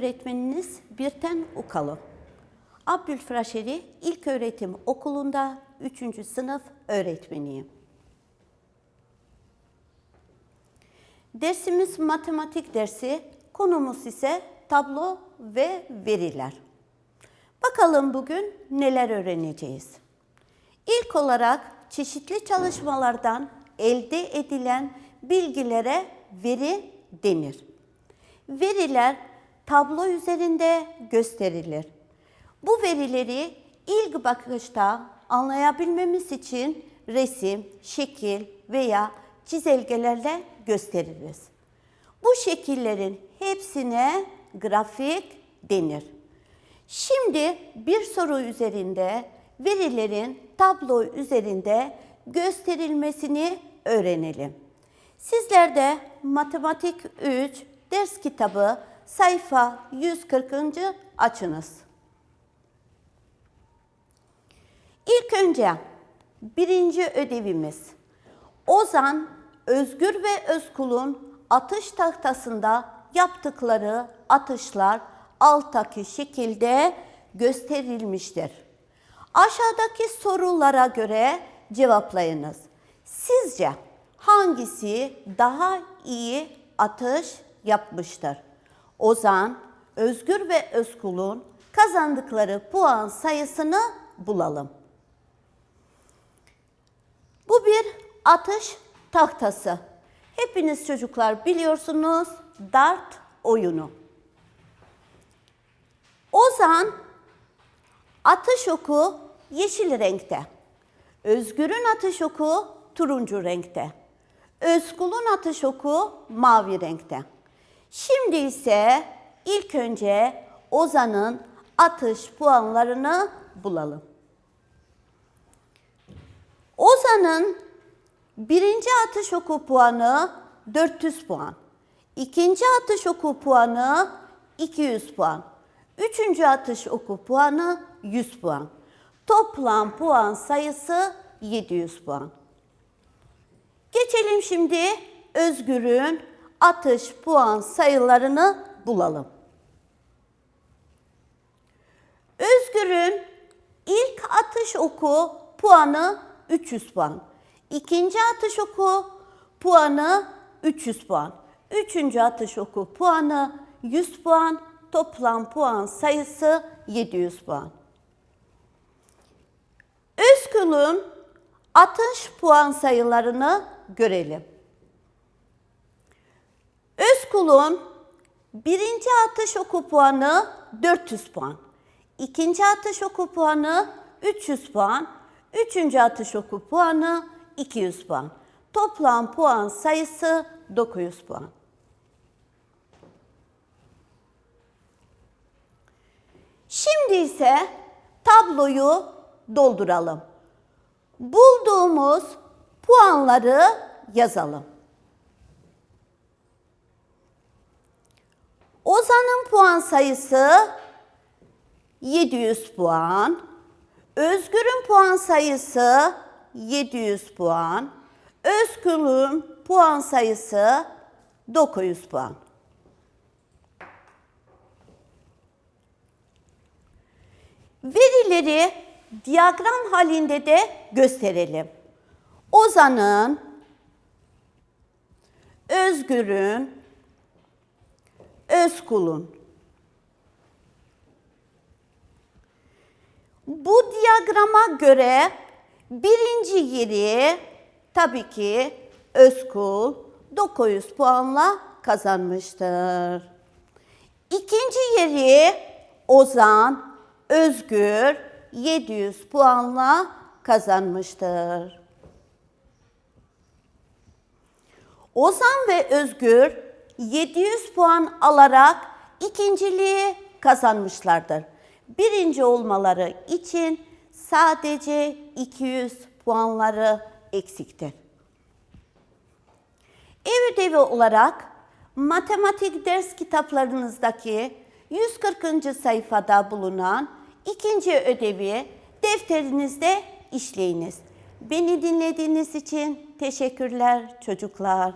öğretmeniniz Birten Ukalı. Abdülfraşeri İlköğretim Okulu'nda 3. sınıf öğretmeniyim. Dersimiz matematik dersi, konumuz ise tablo ve veriler. Bakalım bugün neler öğreneceğiz? İlk olarak çeşitli çalışmalardan elde edilen bilgilere veri denir. Veriler tablo üzerinde gösterilir. Bu verileri ilk bakışta anlayabilmemiz için resim, şekil veya çizelgelerle gösteririz. Bu şekillerin hepsine grafik denir. Şimdi bir soru üzerinde verilerin tablo üzerinde gösterilmesini öğrenelim. Sizler de Matematik 3 ders kitabı sayfa 140. açınız. İlk önce birinci ödevimiz. Ozan, Özgür ve Özkul'un atış tahtasında yaptıkları atışlar alttaki şekilde gösterilmiştir. Aşağıdaki sorulara göre cevaplayınız. Sizce hangisi daha iyi atış yapmıştır? Ozan, Özgür ve Özkul'un kazandıkları puan sayısını bulalım. Bu bir atış tahtası. Hepiniz çocuklar biliyorsunuz dart oyunu. Ozan atış oku yeşil renkte. Özgür'ün atış oku turuncu renkte. Özkul'un atış oku mavi renkte. Şimdi ise ilk önce Ozan'ın atış puanlarını bulalım. Ozan'ın birinci atış oku puanı 400 puan. İkinci atış oku puanı 200 puan. Üçüncü atış oku puanı 100 puan. Toplam puan sayısı 700 puan. Geçelim şimdi Özgür'ün atış puan sayılarını bulalım. Özgür'ün ilk atış oku puanı 300 puan. İkinci atış oku puanı 300 puan. Üçüncü atış oku puanı 100 puan. Toplam puan sayısı 700 puan. Özgür'ün atış puan sayılarını görelim. Özkul'un birinci atış oku puanı 400 puan. İkinci atış oku puanı 300 puan. Üçüncü atış oku puanı 200 puan. Toplam puan sayısı 900 puan. Şimdi ise tabloyu dolduralım. Bulduğumuz puanları yazalım. Ozan'ın puan sayısı 700 puan. Özgür'ün puan sayısı 700 puan. Özgür'ün puan sayısı 900 puan. Verileri diyagram halinde de gösterelim. Ozan'ın, Özgür'ün, Özkul'un. Bu diyagrama göre birinci yeri tabii ki Özkul 900 puanla kazanmıştır. İkinci yeri Ozan, Özgür 700 puanla kazanmıştır. Ozan ve Özgür 700 puan alarak ikinciliği kazanmışlardır. Birinci olmaları için sadece 200 puanları eksiktir. Ev ödevi olarak matematik ders kitaplarınızdaki 140. sayfada bulunan ikinci ödevi defterinizde işleyiniz. Beni dinlediğiniz için teşekkürler çocuklar.